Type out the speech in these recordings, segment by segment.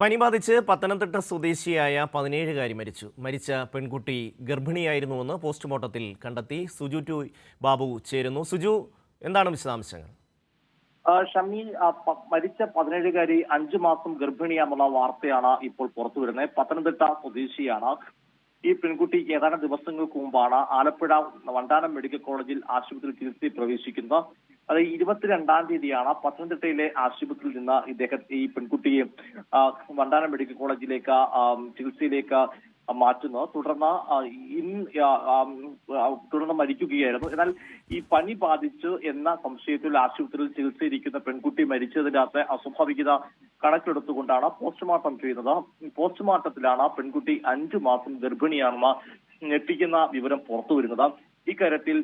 പനി ബാധിച്ച് പത്തനംതിട്ട സ്വദേശിയായ പതിനേഴുകാരി മരിച്ചു. മരിച്ച പെൺകുട്ടി ഗർഭിണിയായിരുന്നുവെന്ന് പോസ്റ്റ്മോർട്ടത്തിൽ കണ്ടെത്തി സുജു ടു ബാബു ചേരുന്നു. സുജു എന്താണ് വിശദാംശങ്ങൾ? ഷമി മരിച്ച പതിനേഴുകാരി അഞ്ചു മാസം ഗർഭിണിയാണെന്നുള്ള വാർത്തയാണ് ഇപ്പോൾ പുറത്തു വരുന്നത്. പത്തനംതിട്ട സ്വദേശിയാണ് ഈ പെൺകുട്ടി. ഏതാനും ദിവസങ്ങൾക്ക് മുമ്പാണ് ആലപ്പുഴ വണ്ടാനം മെഡിക്കൽ കോളേജിൽ ആശുപത്രിയിൽ ചികിത്സയിൽ പ്രവേശിക്കുന്നത്. അത് ഇരുപത്തിരണ്ടാം തീയതിയാണ് പത്തനംതിട്ടയിലെ ആശുപത്രിയിൽ നിന്ന് ഇദ്ദേഹത്തെ ഈ പെൺകുട്ടിയെ വണ്ടാനം മെഡിക്കൽ കോളേജിലേക്ക് ചികിത്സയിലേക്ക് മാറ്റുന്നത് തുടർന്ന് ഇൻ തുടർന്ന് മരിക്കുകയായിരുന്നു. എന്നാൽ ഈ പനി ബാധിച്ചു എന്ന സംശയത്തിൽ ആശുപത്രിയിൽ ചികിത്സയിരിക്കുന്ന പെൺകുട്ടി മരിച്ചതിന്റെ അകത്ത് അസ്വാഭാവികത കണക്കെടുത്തുകൊണ്ടാണ് പോസ്റ്റ്മോർട്ടം ചെയ്യുന്നത്. പോസ്റ്റ്മോർട്ടത്തിലാണ് പെൺകുട്ടി അഞ്ചു മാസം ഗർഭിണിയാണെന്ന് ഞെട്ടിക്കുന്ന വിവരം പുറത്തു വരുന്നത് ഇക്കാര്യത്തിൽ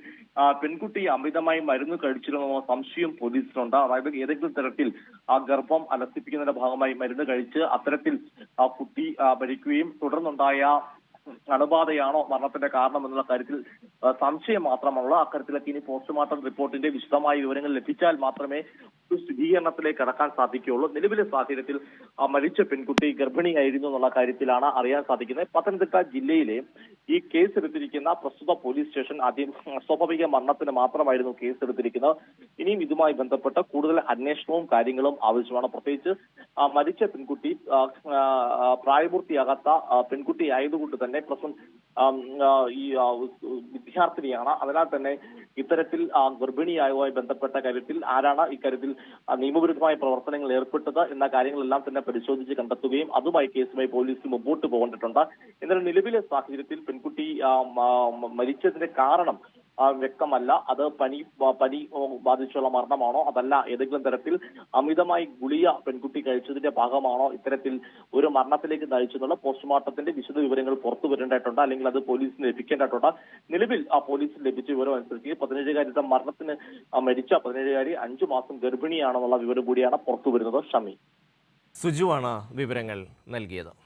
പെൺകുട്ടി അമിതമായി മരുന്ന് കഴിച്ചിരുന്നോ സംശയം പോലീസിനുണ്ട് അതായത് ഏതെങ്കിലും തരത്തിൽ ആ ഗർഭം അലസിപ്പിക്കുന്നതിന്റെ ഭാഗമായി മരുന്ന് കഴിച്ച് അത്തരത്തിൽ ആ കുട്ടി ഭരിക്കുകയും തുടർന്നുണ്ടായ അണുബാധയാണോ മരണത്തിന്റെ കാരണം എന്നുള്ള കാര്യത്തിൽ സംശയം മാത്രമുള്ള അക്കാര്യത്തിലൊക്കെ ഇനി പോസ്റ്റ്മോർട്ടം റിപ്പോർട്ടിന്റെ വിശദമായ വിവരങ്ങൾ ലഭിച്ചാൽ മാത്രമേ സ്ഥിരീകരണത്തിലേക്ക് കടക്കാൻ സാധിക്കുകയുള്ളൂ. നിലവിലെ സാഹചര്യത്തിൽ ആ മരിച്ച പെൺകുട്ടി ഗർഭിണിയായിരുന്നു എന്നുള്ള കാര്യത്തിലാണ് അറിയാൻ സാധിക്കുന്നത്. പത്തനംതിട്ട ജില്ലയിലെ ഈ കേസ് എടുത്തിരിക്കുന്ന പ്രസ്തുത പോലീസ് സ്റ്റേഷൻ ആദ്യം സ്വാഭാവിക മരണത്തിന് മാത്രമായിരുന്നു കേസ് എടുത്തിരിക്കുന്നത് ഇനിയും ഇതുമായി ബന്ധപ്പെട്ട് കൂടുതൽ അന്വേഷണവും കാര്യങ്ങളും ആവശ്യമാണ്. പ്രത്യേകിച്ച് ആ മരിച്ച പെൺകുട്ടി പ്രായപൂർത്തിയാകാത്ത പെൺകുട്ടി ആയതുകൊണ്ട് തന്നെ പ്രസം ഈ വിദ്യാർത്ഥിനിയാണ്. അതിനാൽ തന്നെ ഇത്തരത്തിൽ ഗർഭിണിയായതുമായി ബന്ധപ്പെട്ട കാര്യത്തിൽ ആരാണ് ഇക്കാര്യത്തിൽ നിയമവിരുദ്ധമായ പ്രവർത്തനങ്ങൾ ഏർപ്പെട്ടത് എന്ന കാര്യങ്ങളെല്ലാം തന്നെ പരിശോധിച്ച് കണ്ടെത്തുകയും അതുമായി കേസുമായി പോലീസ് മുമ്പോട്ട് പോകേണ്ടിട്ടുണ്ട് എന്നാൽ നിലവിലെ സാഹചര്യത്തിൽ പെൺകുട്ടി മരിച്ചതിന്റെ കാരണം വ്യക്തമല്ല. അത് പനി പനി ബാധിച്ചുള്ള മരണമാണോ? അതല്ല ഏതെങ്കിലും തരത്തിൽ അമിതമായി ഗുളിയ പെൺകുട്ടി കഴിച്ചതിന്റെ ഭാഗമാണോ ഇത്തരത്തിൽ ഒരു മരണത്തിലേക്ക് നയിച്ചെന്നുള്ള പോസ്റ്റ്മോർട്ടത്തിന്റെ വിശദ വിവരങ്ങൾ പുറത്തു വരേണ്ടതായിട്ടുണ്ട്. അല്ലെങ്കിൽ അത് പോലീസിന് ലഭിക്കേണ്ടതായിട്ടുണ്ട്. നിലവിൽ ആ പോലീസിന് ലഭിച്ച വിവരം അനുസരിച്ച് പതിനേഴുകാരിയുടെ മരണത്തിന് മരിച്ച പതിനേഴുകാരി അഞ്ചു മാസം ഗർഭിണിയാണെന്നുള്ള വിവരം കൂടിയാണ് പുറത്തു വരുന്നത്. ഷമി. സുജുവാണ് വിവരങ്ങൾ നൽകിയത്.